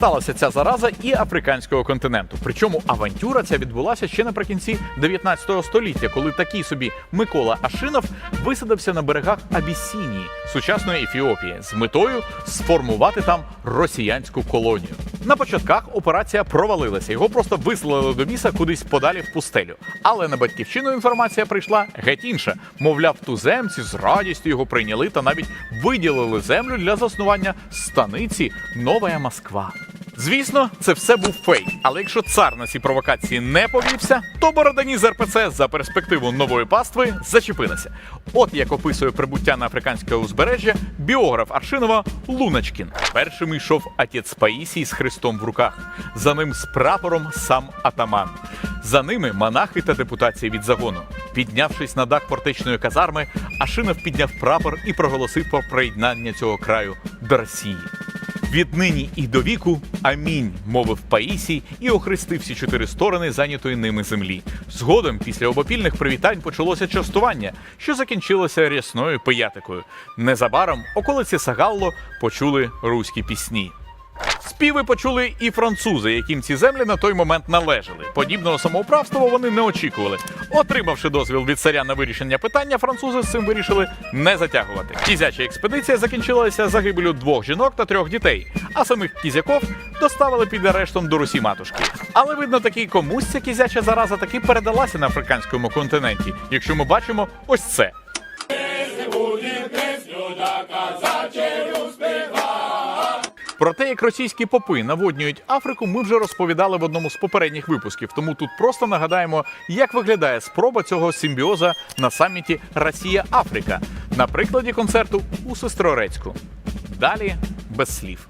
Сталася ця зараза і африканського континенту. Причому авантюра ця відбулася ще наприкінці 19 століття, коли такий собі Микола Ашинов висадився на берегах Абісінії, сучасної Ефіопії, з метою сформувати там росіянську колонію. На початках операція провалилася. Його просто вислали до біса кудись подалі в пустелю. Але на батьківщину інформація прийшла геть інша. Мовляв, туземці з радістю його прийняли та навіть виділили землю для заснування станиці Нова Москва. Звісно, це все був фейк. Але якщо цар на ці провокації не повівся, то бородані з РПЦ за перспективу нової пастви зачепилися. От як описує прибуття на африканське узбережжя біограф Аршинова Луначкін. Першим йшов отець Паїсій з хрестом в руках. За ним з прапором сам атаман. За ними монахи та депутації від загону. Піднявшись на дах фортечної казарми, Ашинов підняв прапор і проголосив про приєднання цього краю до Росії. Віднині і до віку амінь, мовив Паїсій і охрестив всі чотири сторони зайнятої ними землі. Згодом, після обопільних привітань, почалося частування, що закінчилося рясною пиятикою. Незабаром околиці Сагалло почули руські пісні. Співи почули і французи, яким ці землі на той момент належали. Подібного самоуправства вони не очікували. Отримавши дозвіл від царя на вирішення питання, французи з цим вирішили не затягувати. Кізяча експедиція закінчилася загибелю двох жінок та трьох дітей, а самих кізяков доставили під арештом до Русі матушки. Але видно, таки комусь ця кізяча зараза таки передалася на африканському континенті. Якщо ми бачимо ось це. Про те, як російські попи наводнюють Африку, ми вже розповідали в одному з попередніх випусків. Тому тут просто нагадаємо, як виглядає спроба цього симбіоза на саміті Росія-Африка на прикладі концерту у Сестрорецьку. Далі без слів.